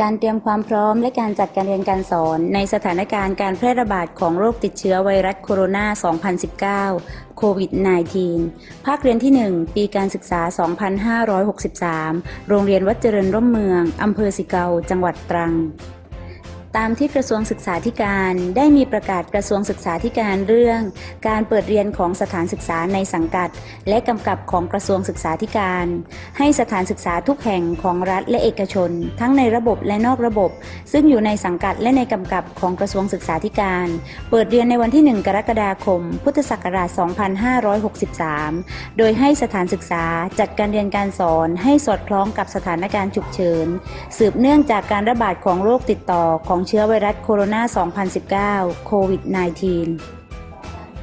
การเตรียมความพร้อมและการจัดการเรียนการสอน ในสถานการณ์การแพร่ระบาดของโรคติดเชื้อไวรัสโคโรนา 2019 โควิด -19 ภาคเรียนที่ 1 ปีการศึกษา 2563 โรงเรียนวัดเจริญร่มเมือง อำเภอสิเกา จังหวัดตรัง ตามที่กระทรวงศึกษาธิการได้มีประกาศกระทรวงศึกษาธิการเรื่อง การเปิดเรียนของสถานศึกษาในสังกัด และกำกับของกระทรวงศึกษาธิการ ให้สถานศึกษาทุกแห่งของรัฐและเอกชน ทั้งในระบบและนอกระบบ ซึ่งอยู่ในสังกัดและในกำกับของกระทรวงศึกษาธิการ เปิดเรียนในวันที่ 1 กรกฎาคม พุทธศักราช 2563 โดยให้สถานศึกษาจัดการเรียนการสอนให้สอดคล้องกับสถานการณ์ฉุกเฉิน สืบเนื่องจากการระบาดของโรคติดต่อของเชื้อไวรัสโคโรนา 2019 โควิด -19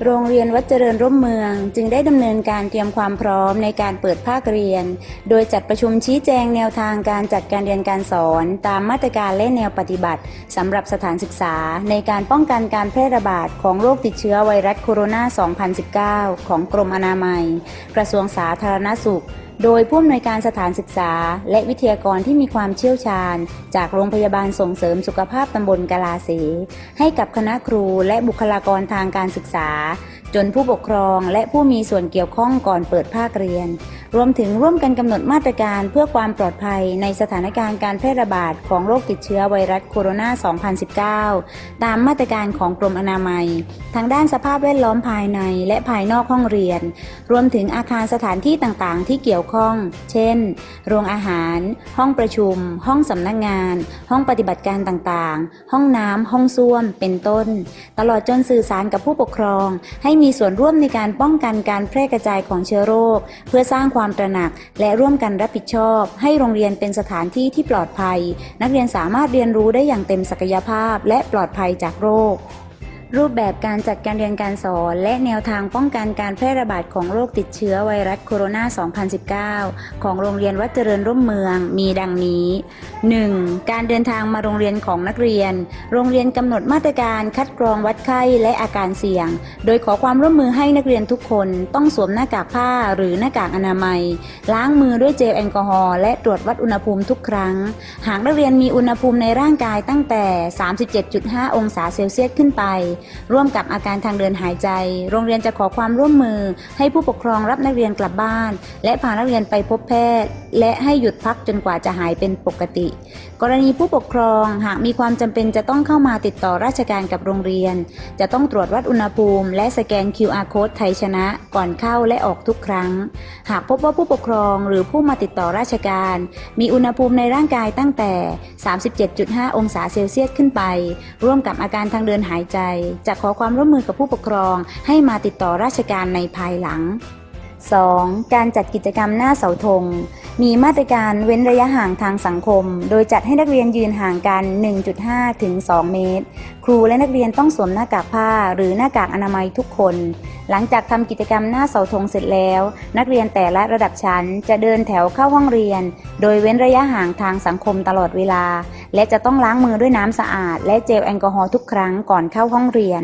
โรงเรียนวัดเจริญร่มเมืองจึงได้ดำเนินการเตรียมความพร้อมในการเปิดภาคเรียน โดยจัดประชุมชี้แจงแนวทางการจัดการเรียนการสอน ตามมาตรการและแนวปฏิบัติสำหรับสถานศึกษา ในการป้องกันการแพร่ระบาดของโรคติดเชื้อไวรัสโคโรนา 2019 ของกรมอนามัย กระทรวงสาธารณสุข โดยผู้อำนวยการสถานศึกษา และวิทยากรที่มีความเชี่ยวชาญ จากโรงพยาบาลส่งเสริมสุขภาพตำบลกาลาเสให้กับคณะครูและบุคลากรทางการศึกษา จนผู้ปกครองและผู้มีส่วนเกี่ยวข้องก่อนเปิดภาคเรียน รวมถึงร่วมกันกำหนดมาตรการเพื่อความปลอดภัยในสถานการณ์การแพร่ระบาดของโรคติดเชื้อไวรัสโคโรนา 2019 ตามมาตรการของกรมอนามัย ทางด้านสภาพแวดล้อมภายในและภายนอกห้องเรียน รวมถึงอาคารสถานที่ต่างๆ ที่เกี่ยวข้อง เช่น โรงอาหาร ห้องประชุม ห้องสำนักงาน ห้องปฏิบัติการต่างๆ ห้องน้ำห้องส้วม เป็นต้น ตลอดจนสื่อสารกับผู้ปกครองให้มีส่วนร่วมในการป้องกันการแพร่กระจายของเชื้อโรค เพื่อสร้างความตระหนัก และร่วมกันรับผิดชอบ ให้โรงเรียนเป็นสถานที่ที่ปลอดภัย นักเรียนสามารถเรียนรู้ได้อย่างเต็มศักยภาพ และปลอดภัยจากโรค รูปแบบการจัดการเรียนการสอน และแนวทางป้องกันการแพร่ระบาดของโรคติดเชื้อไวรัสโคโรนา 2019 ของโรงเรียนวัดเจริญร่มเมืองมีดังนี้ 1. การเดินทางมาโรงเรียนของนักเรียน โรงเรียนกำหนดมาตรการคัดกรองวัดไข้และอาการเสี่ยง โดยขอความร่วมมือให้นักเรียนทุกคนต้องสวมหน้ากากผ้าหรือหน้ากากอนามัย ล้างมือด้วยเจลแอลกอฮอล์และตรวจวัดอุณหภูมิทุกครั้ง หากนักเรียนมีอุณหภูมิในร่างกายตั้งแต่ 37.5 องศาเซลเซียสขึ้นไปร่วมกับอาการทางเดินหายใจ โรงเรียนจะขอความร่วมมือ ให้ผู้ปกครองรับนักเรียนกลับบ้าน และพานักเรียนไปพบแพทย์ และให้หยุดพักจนกว่าจะหายเป็นปกติ กรณีผู้ปกครองหากมีความจำเป็นจะต้องเข้ามาติดต่อราชการกับโรงเรียน จะต้องตรวจวัดอุณหภูมิ และสแกน QR code ไทยชนะ ก่อนเข้าและออกทุกครั้ง หากพบว่าผู้ปกครองหรือผู้มาติดต่อราชการ มีอุณหภูมิในร่างกายตั้งแต่ 37.5 องศาเซลเซียสขึ้นไป ร่วมกับอาการทางเดินหายใจจะขอความร่วมมือกับผู้ปกครอง ให้มาติดต่อราชการในภายหลัง 2. การจัดกิจกรรมหน้าเสาธง มีมาตรการเว้นระยะห่างทางสังคม โดยจัดให้นักเรียนยืนห่างกัน 1.5 ถึง 2 เมตร ครูและนักเรียนต้องสวมหน้ากากผ้า หรือหน้ากากอนามัยทุกคน หลังจากทำกิจกรรมหน้าเสาธงเสร็จแล้ว นักเรียนแต่ละระดับชั้นจะเดินแถวเข้าห้องเรียน โดยเว้นระยะห่างทางสังคมตลอดเวลา และจะต้องล้างมือด้วยน้ำสะอาด และเจลแอลกอฮอล์ทุกครั้งก่อนเข้าห้องเรียน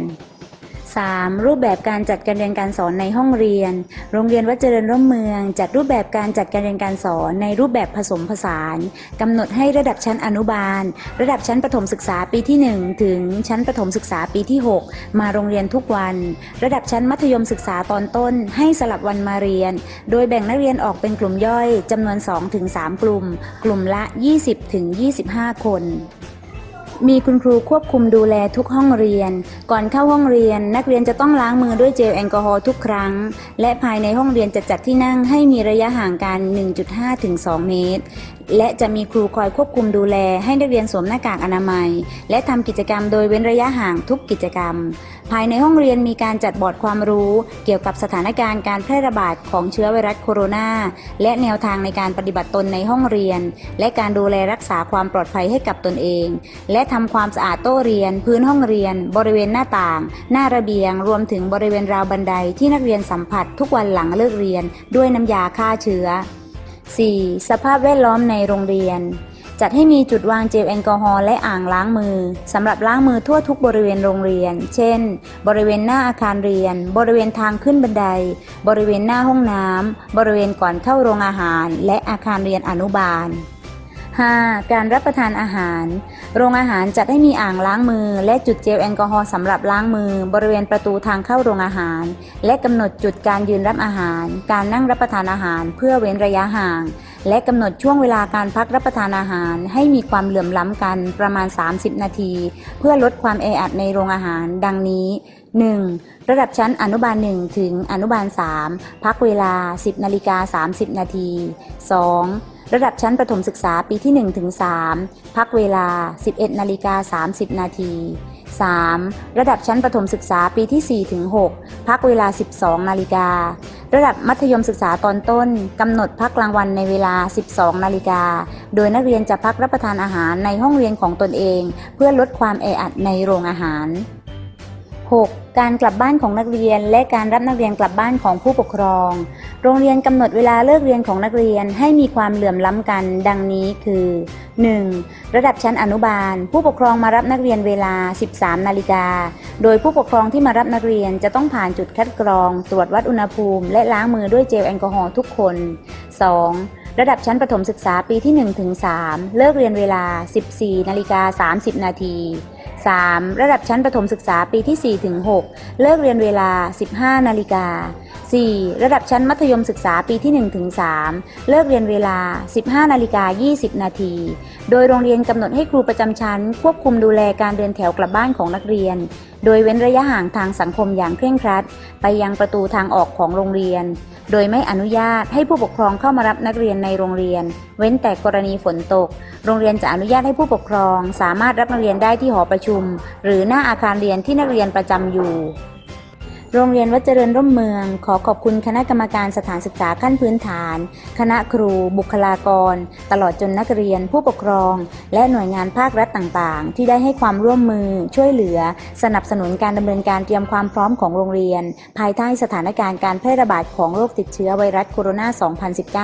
3. รูปแบบการจัดการเรียนการสอนในห้องเรียน โรงเรียนวัดเจริญร่มเมือง จัดรูปแบบการจัดการเรียนการสอนในรูปแบบผสมผสานกำหนดให้ระดับชั้นอนุบาล ระดับชั้นประถมศึกษาปีที่ 1 ถึงชั้นประถมศึกษาปีที่ 6 มาโรงเรียนทุกวัน ระดับชั้นมัธยมศึกษาตอนต้น ให้สลับวันมาเรียน โดยแบ่งนักเรียนออกเป็นกลุ่มย่อยจำนวน 2-3 กลุ่ม กลุ่มละ 20-25 คน มีคุณครูควบคุมดูแลทุกห้องเรียน ก่อนเข้าห้องเรียน นักเรียนจะต้องล้างมือด้วยเจลแอลกอฮอล์ทุกครั้ง และภายในห้องเรียนจะจัดที่นั่งให้มีระยะห่างกัน 1.5 ถึง 2 เมตร และจะมีครูคอยควบคุมดูแลให้นักเรียนสวมหน้ากากอนามัย และทำกิจกรรมโดยเว้นระยะห่างทุกกิจกรรม ภายในห้องเรียนมีการจัดบอร์ดความรู้ เกี่ยวกับสถานการณ์การแพร่ระบาดของเชื้อไวรัสโคโรนาและแนวทางในการปฏิบัติตนในห้องเรียน และการดูแลรักษาความปลอดภัยให้กับตนเอง และทำความสะอาดโต๊ะเรียน พื้นห้องเรียน บริเวณหน้าต่าง หน้าระเบียง รวมถึงบริเวณราวบันไดที่นักเรียนสัมผัสทุกวันหลังเลิกเรียน ด้วยน้ำยาฆ่าเชื้อ 4. สภาพแวดล้อมในโรงเรียน จัดให้มีจุดวางเจลแอลกอฮอล์และอ่างล้างมือสำหรับล้างมือทั่วทุกบริเวณโรงเรียน เช่น บริเวณหน้าอาคารเรียน บริเวณทางขึ้นบันได บริเวณหน้าห้องน้ำบริเวณก่อนเข้าโรงอาหาร และอาคารเรียนอนุบาล 5. การรับประทานอาหาร โรงอาหารจัดให้มีอ่างล้างมือ และจุดเจลแอลกอฮอล์สำหรับล้างมือ บริเวณประตูทางเข้าโรงอาหาร และกำหนดจุดการยืนรับอาหาร การนั่งรับประทานอาหาร เพื่อเว้นระยะห่าง และกำหนดช่วงเวลาการพักรับประทานอาหาร ให้มีความเหลื่อมล้ำกันประมาณ 30 นาที เพื่อลดความแออัดในโรงอาหาร ดังนี้ 1. ระดับชั้นอนุบาล 1 ถึงอนุบาล 3 พักเวลา 10นาฬิกา30 นาที 2. ระดับชั้นประถมศึกษาปีที่ 1 ถึง 3 พักเวลา 11 นาฬิกา 30 นาที 3. ระดับชั้นประถมศึกษาปีที่ 4 ถึง 6 พักเวลา 12 นาฬิกา ระดับมัธยมศึกษาตอนต้น กำหนดพักกลางวันในเวลา 12 นาฬิกา โดยนักเรียนจะพักรับประทานอาหารในห้องเรียนของตนเอง เพื่อลดความแออัดในโรงอาหาร 6. การกลับบ้านของนักเรียน และการรับนักเรียนกลับบ้านของผู้ปกครอง โรงเรียนกำหนดเวลาเลิกเรียนของนักเรียนให้มีความเหลื่อมล้ำกัน ดังนี้คือ 1. ระดับชั้นอนุบาล ผู้ปกครองมารับนักเรียนเวลา 13 นาฬิกา โดยผู้ปกครองที่มารับนักเรียนจะต้องผ่านจุดคัดกรอง ตรวจวัดอุณหภูมิ และล้างมือด้วยเจลแอลกอฮอล์ทุกคน 2. ระดับชั้นประถมศึกษาปีที่1ถึง3เลิกเรียนเวลา 14นาฬิกา30 นาที 3. ระดับชั้นประถมศึกษาปีที่ 4 ถึง 6 เลิกเรียนเวลา 15 นาฬิกา 4. ระดับชั้นมัธยมศึกษาปีที่ 1 ถึง 3 เลิกเรียนเวลา 15 นาฬิกา 20 นาที โดยโรงเรียนกำหนดให้ครูประจำชั้น ควบคุมดูแลการเดินแถวกลับบ้านของนักเรียน โดยเว้นระยะห่างทางสังคมอย่างเคร่งครัด ไปยังประตูทางออกของโรงเรียน โดยไม่อนุญาตให้ผู้ปกครองเข้ามารับนักเรียนในโรงเรียน เว้นแต่กรณีฝนตก โรงเรียนจะอนุญาตให้ผู้ปกครอง สามารถรับนักเรียนได้ที่หอประชุม หรือหน้าอาคารเรียนที่นักเรียนประจำอยู่ โรงเรียนวัดเจริญร่มเมือง ขอขอบคุณคณะกรรมการสถานศึกษาขั้นพื้นฐาน คณะครู บุคลากร ตลอดจนนักเรียน ผู้ปกครอง และหน่วยงานภาครัฐต่างๆ ที่ได้ให้ความร่วมมือ ช่วยเหลือ สนับสนุนการดำเนินการเตรียมความพร้อมของโรงเรียน ภายใต้สถานการณ์การแพร่ระบาดของโรคติดเชื้อไวรัสโคโรน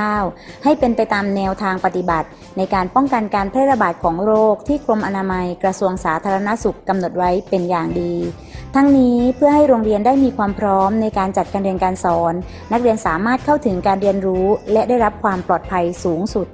า 2019 ให้เป็นไปตามแนวทางปฏิบัติ ในการป้องกันการแพร่ระบาดของโรคที่กรมอนามัยกระทรวงสาธารณสุขกำหนดไว้เป็นอย่างดี ทั้งนี้เพื่อให้โรงเรียนได้มีความพร้อมในการจัดการเรียนการสอน นักเรียนสามารถเข้าถึงการเรียนรู้ และได้รับความปลอดภัยสูงสุด